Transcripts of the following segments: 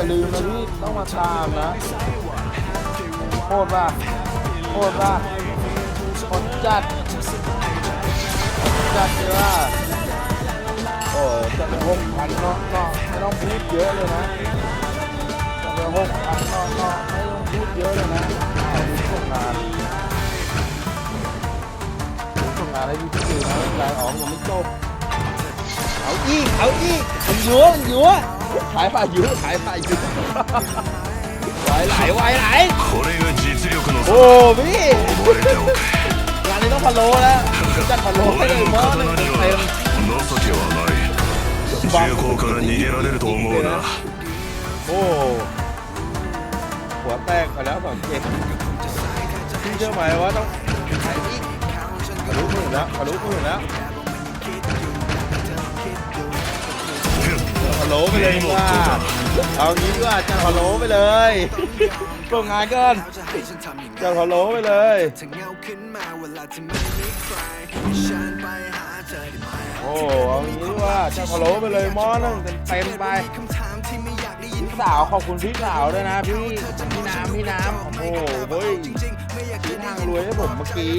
อย่าลืมนะพี่ต้องมาตามนะโคตรว่าโคตรว่าโคตรจัดจัดเลยว่าโอ้จะไปหกพันเนาะเนาะไม่ต้องพูดเยอะเลยนะจะไปหกพันเนาะเนาะไม่ต้องพูดเยอะเลยนะเอาดูส่งงานดูส่งงานให้พี่พี่นะรายออกยังไม่จบเอาอีกเอาอีกมันยัวมันยัว ขายป่ายุขายป่ายุไหวไหลไหวไหลโอ้พี่งานนี้ต้องพะโล้แล้วจัดพะโล้ให้เลยมอสเต็มบังโอ้หัวแตกไปแล้วสองเกมพี่เชื่อไหมว่าต้องขายอีกทะลุหมื่นแล้วทะลุหมื่นแล้ว พะโลไปเลยดีกว่าเอางี้ดีกว่าจัดพะโล้ไปเลยส่งงานก่อนจัดพะโล้ไปเลยโอ้เอางี้ดีกว่าจัดพะโล้ไปเลยมอหนึงเต็มไปพี่สาวขอบคุณพี่สาวด้วยนะพี่พี่น้ำพี่น้ำโอ้โห รวยให้ผมเมื่อกี้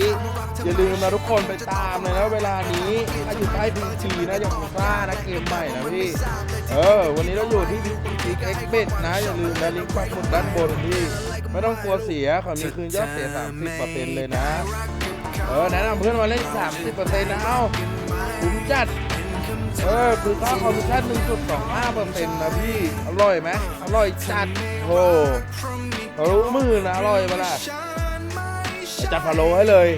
อย่าลืมนะทุกคนไปตามเลยนะเวลานี้ถ้าอยู่ใต้พีจีนะอย่างผมกล้านะเกมใหม่นะพี่ เออ วันนี้เราอยู่ที่พีจีเอ็กเบนะ อย่าลืมนะลิงก์ปักหมุดด้านบนพี่ไม่ต้องกลัวเสียเขามีคืนยอดเสีย 30%เลยนะ เออแนะนำเพื่อนมาเล่น 30%นะเอ้าคุ้มจัดเออคือค่าคอมมิชชั่น1.25%นต์นะพี่ อร่อยไหมอร่อยจัดโอ้ทะลุมือนะ อร่อยปะล่ะ จัดพะโล้ให้เลย